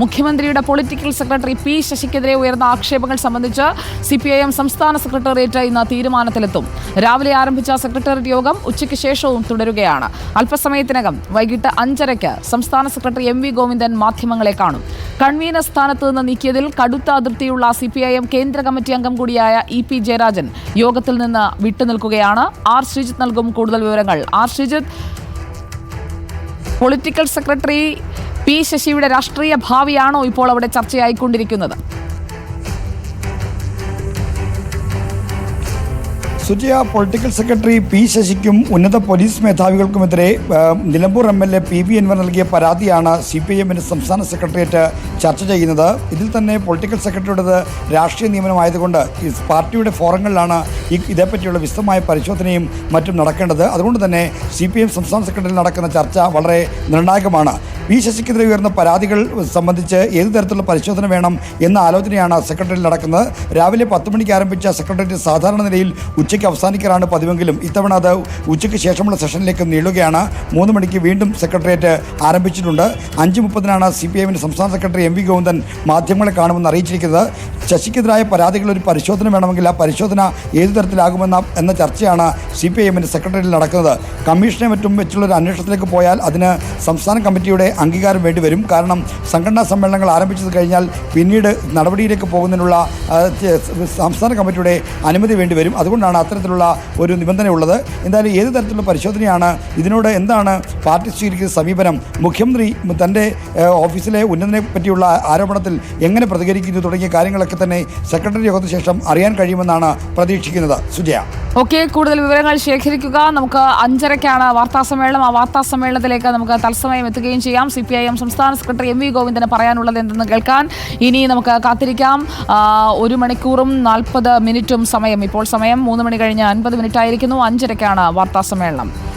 മുഖ്യമന്ത്രിയുടെ political secretary P ശശിക്കെതിരെ ഉയർന്ന ആക്ഷേപങ്ങൾ സംബന്ധിച്ച് സി പി ഐ എം സംസ്ഥാന സെക്രട്ടേറിയറ്റ് ഇന്ന് തീരുമാനത്തിലെത്തും. രാവിലെ ആരംഭിച്ച സെക്രട്ടേറിയറ്റ് യോഗം ഉച്ചയ്ക്ക് ശേഷവും തുടരുകയാണ്. അല്പസമയത്തിനകം വൈകിട്ട് അഞ്ചരയ്ക്ക് സംസ്ഥാന സെക്രട്ടറി എം വി ഗോവിന്ദൻ മാധ്യമങ്ങളെ കാണും. കൺവീനർ സ്ഥാനത്ത് നിന്ന് നീക്കിയതിൽ കടുത്ത അതിർത്തിയുള്ള സി പി ഐ എം കേന്ദ്ര കമ്മിറ്റി അംഗം കൂടിയായ ഇ പി ജയരാജൻ യോഗത്തിൽ നിന്ന് വിട്ടുനിൽക്കുകയാണ്. ആർ ശ്രീജിത്ത് നൽകും കൂടുതൽ വിവരങ്ങൾ. R Sreejith political secretary P ശശിയുടെ രാഷ്ട്രീയ ഭാവിയാണോ ഇപ്പോൾ അവിടെ ചർച്ചയായിക്കൊണ്ടിരിക്കുന്നത്? സുജയ പൊളിറ്റിക്കൽ സെക്രട്ടറി പി ശശിക്കും ഉന്നത police മേധാവികൾക്കുമെതിരെ Nilambur M L A P V Anvar നൽകിയ പരാതിയാണ് സി പി എമ്മിന്റെ സംസ്ഥാന സെക്രട്ടേറിയറ്റ് ചർച്ച ചെയ്യുന്നത്. ഇതിൽ തന്നെ പൊളിറ്റിക്കൽ സെക്രട്ടറിയുടേത് രാഷ്ട്രീയ നിയമനമായതുകൊണ്ട് പാർട്ടിയുടെ ഫോറങ്ങളിലാണ് ഈ ഇതേപ്പറ്റിയുള്ള വിശദമായ പരിശോധനയും മറ്റും നടക്കേണ്ടത്. അതുകൊണ്ട് തന്നെ സി പി എം സംസ്ഥാന സെക്രട്ടറിയിൽ നടക്കുന്ന ചർച്ച വളരെ നിർണായകമാണ്. ശശിക്കെതിരെ ഉയർന്ന പരാതികൾ സംബന്ധിച്ച് ഏത് തരത്തിലുള്ള പരിശോധന വേണം എന്ന ആലോചനയാണ് സെക്രട്ടറിയിൽ നടക്കുന്നത്. രാവിലെ പത്ത് മണിക്ക് ആരംഭിച്ച സെക്രട്ടേറിയറ്റ് സാധാരണ നിലയിൽ ഉച്ചയ്ക്ക് അവസാനിക്കാറാണ് പതിവെങ്കിലും ഇത്തവണ അത് ഉച്ചയ്ക്ക് ശേഷമുള്ള സെഷനിലേക്ക് നീളുകയാണ്. മൂന്ന് മണിക്ക് വീണ്ടും സെക്രട്ടേറിയറ്റ് ആരംഭിച്ചിട്ടുണ്ട്. അഞ്ച് മുപ്പതിനാണ് സി പി എമ്മിന്റെ സംസ്ഥാന സെക്രട്ടറി എം വി ഗോവിന്ദൻ മാധ്യമങ്ങളെ കാണുമെന്ന് അറിയിച്ചിരിക്കുന്നത്. ശശിക്കെതിരായ പരാതികൾ ഒരു പരിശോധന വേണമെങ്കിൽ ആ പരിശോധന ഏത് തരത്തിലാകുമെന്ന എന്ന ചർച്ചയാണ് സി പി ഐ എമ്മിന്റെ സെക്രട്ടറിയിൽ നടക്കുന്നത്. കമ്മീഷനെ മറ്റും വെച്ചുള്ള ഒരു അന്വേഷണത്തിലേക്ക് പോയാൽ അതിന് സംസ്ഥാന കമ്മിറ്റിയുടെ അംഗീകാരം വേണ്ടിവരും കാരണം സംഘടനാ സമ്മേളനങ്ങൾ ആരംഭിച്ചത് കഴിഞ്ഞാൽ പിന്നീട് നടപടിയിലേക്ക് പോകുന്നതിനുള്ള സംസ്ഥാന കമ്മിറ്റിയുടെ അനുമതി വേണ്ടിവരും അതുകൊണ്ടാണ് അത്തരത്തിലുള്ള ഒരു നിബന്ധന ഉള്ളത് എന്തായാലും ഏത് തരത്തിലുള്ള പരിശോധനയാണ് ഇതിനോട് എന്താണ് പാർട്ടി സ്വീകരിക്കുന്ന സമീപനം മുഖ്യമന്ത്രി തന്റെ ഓഫീസിലെ ഉന്നതനെ പറ്റിയുള്ള ആരോപണത്തിൽ എങ്ങനെ പ്രതികരിക്കുന്നു തുടങ്ങിയ കാര്യങ്ങളൊക്കെ തന്നെ സെക്രട്ടറി യോഗത്തിന് ശേഷം അറിയാൻ കഴിയുമെന്നാണ് പ്രതീക്ഷിക്കുന്നത്. സുജയ. ഓക്കെ കൂടുതൽ വിവരങ്ങൾ ശേഖരിക്കുക. നമുക്ക് അഞ്ചരയ്ക്കാണ് വാർത്താ സമ്മേളനം. ആ വാർത്താ സമ്മേളനത്തിലേക്ക് നമുക്ക് തത്സമയം എത്തുകയും ചെയ്യാം. സി പി ഐ എം സംസ്ഥാന സെക്രട്ടറി എം വി ഗോവിന്ദന് പറയാനുള്ളത് എന്തെന്ന് കേൾക്കാൻ. ഇനി നമുക്ക് കാത്തിരിക്കാം. ഒരു മണിക്കൂറും നാൽപ്പത് മിനിറ്റും സമയം. ഇപ്പോൾ സമയം മൂന്ന് മണി കഴിഞ്ഞ് അൻപത് മിനിറ്റ് ആയിരിക്കുന്നു അഞ്ചരയ്ക്കാണ് വാർത്താ സമ്മേളനം.